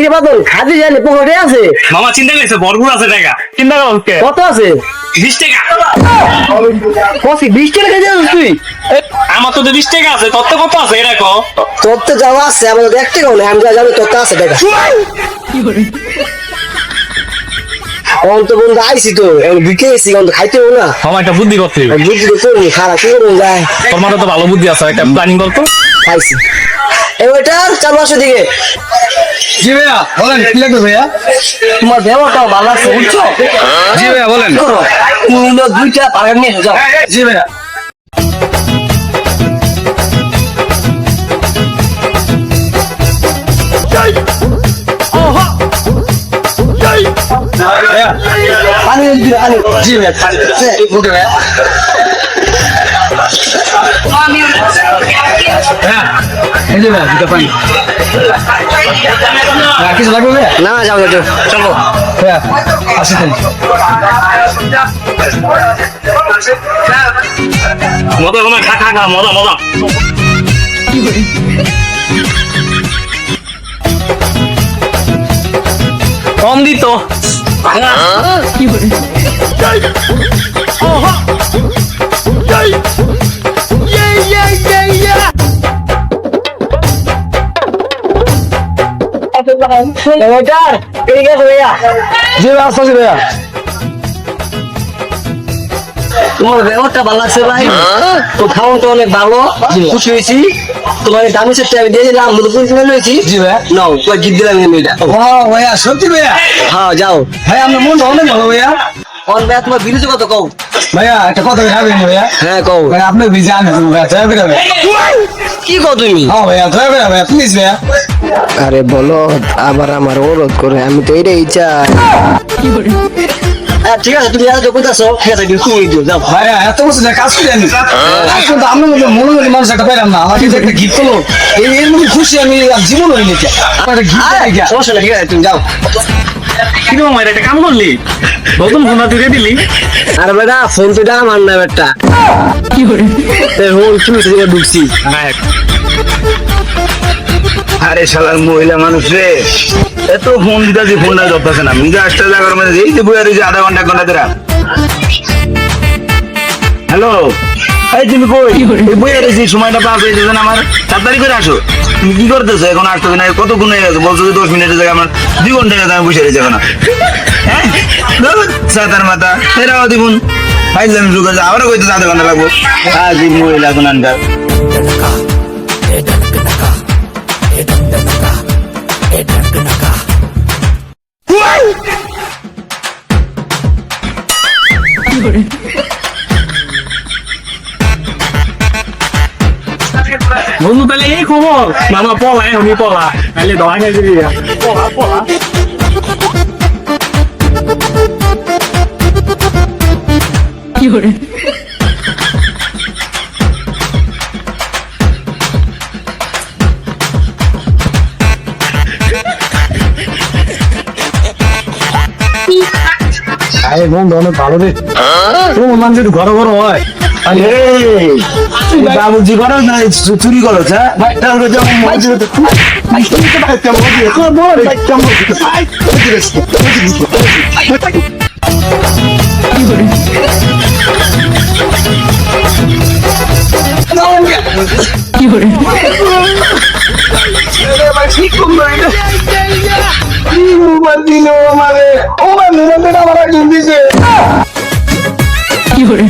কি বাদল খাদি জানি পকেটে আছে? মামা চিন্তা করছে ভরপুর আছে টাকা। চিন্তা করো কত আছে? বিশ টাকা। কফি বিশ টাকা খেতে আছিস তুই? আমার তো বিশ টাকা আছে তত কত আছে এটা কো? তোর তো যাওয়া আছে আমাদের এক টাকাও নেই আমি যা জানি তোর আছে টাকা। অন্ত বন্ধু আইসি তো বিকে অন্ত খাইতে হবে না। মামা একটা বুদ্ধি করতে। বুদ্ধি তো করবি খারাপ কি করব যায়। তোর মাথায় তো ভালো বুদ্ধি আছে একটা প্ল্যানিং করতো খাইছি ওইটার চালু আসো দিকে জি ভাইয়া বলেন কি লাগবে ভাইয়া? তোমার ব্যবহারটাও ভালো আছে বুঝছ? জি ভাইয়া বলেন। কি করো? তুমি হলো দুইটা পাড়ার নিয়ে যাও। জি ভাইয়া। পানি জি ভাইয়া ওকে ভাইয়া। কিছু লাগবে না যাও যাও চলো ভাইয়া আসি মজা মজা খা খা খা মজা মজা কম দিত ওইটার ঠিক আছে ভাইয়া। জি আসছি ভাইয়া। তোমার ব্যবহারটা ভালো লাগছে ভাই? তো খাওয়াটা অনেক ভালো খুশি হয়েছি। তোমার দামি সেটটা আমি দিয়ে দিলাম কিনে লয়েছি জি ভাইয়া নাও জিত দিলাম আমি এটা। ভাইয়া সত্যি ভাইয়া? হ্যাঁ যাও। ভাই আপনার মন অনেক ভালো ভাইয়া। অন ভাইয়া তোমার বিরুদ্ধে কত কও? ভাইয়া একটা কথা ভাইয়া। হ্যাঁ কও। ভাই আপনি ভিজা আনেন ভাইয়া। কি কও তুমি? হ্যাঁ ভাইয়া দয়া করে ভাইয়া প্লিজ ভাইয়া। আরে বলো আবার আমার অনুরোধ করে আমি তো এটাই চাই। হ্যাঁ, ঠিক আছে তুমি যখন আছো ঠিক আছে তুমি দিও যাও। ভাইয়া এত বছর যা কাজ করে আমি। এখন তো আপনার মধ্যে মনোযোগী মানুষ একটা না। একটা গিফট করল এই এর মধ্যে খুশি আমি জীবন হইনি আমার একটা গিফট সমস্যা নেই ঠিক আছে তুমি যাও। কিন্তু মামা এটা একটা কাম করলি? নতুন ফোন তুই দিলি? আরে বেটা ফোন তো এটা আমার না বেটা। কি করে? ফোন তুমি সেদিকে ঢুকছি। আরে শালার মহিলা মানুষ রে। এত ফোন দিতেছি ফোনটা ধরতেছে না। মিজা আসতে জায়গার মধ্যে এই যে বইয়া রয়েছে আধা ঘণ্টা ঘণ্টা ধরে। হ্যালো? এই তুমি কই? এই সময়টা পাস হয়ে আমার। তাড়াতাড়ি করে আসো। তুমি কি করতেছো? এখন আসতেছে না কতক্ষণ হয়ে গেছে? বলছো যে দশ মিনিটের জায়গায় আমার দুই ঘণ্টা আমি বসে রয়েছি এখন। হ্যাঁ? সাতার মাথা এরাও দিবুন ফাইলাম করেছে আবারও কইতে আধা ঘণ্টা লাগবো। এই মহিলা এখন বন্ধু তাহলে এই খবর? মামা পলা আমি পলা। তাহলে দোয়া খাই দিবি পলা পলা। আরে বন্ধু অনেক ভালো রে। তোমার মানুষ ঘর ঘর হয় বাবুজি করো না। চুরি করো কি করে আমার দিল আমারে? ও মানুষ আমার একজন দিছে। 有人。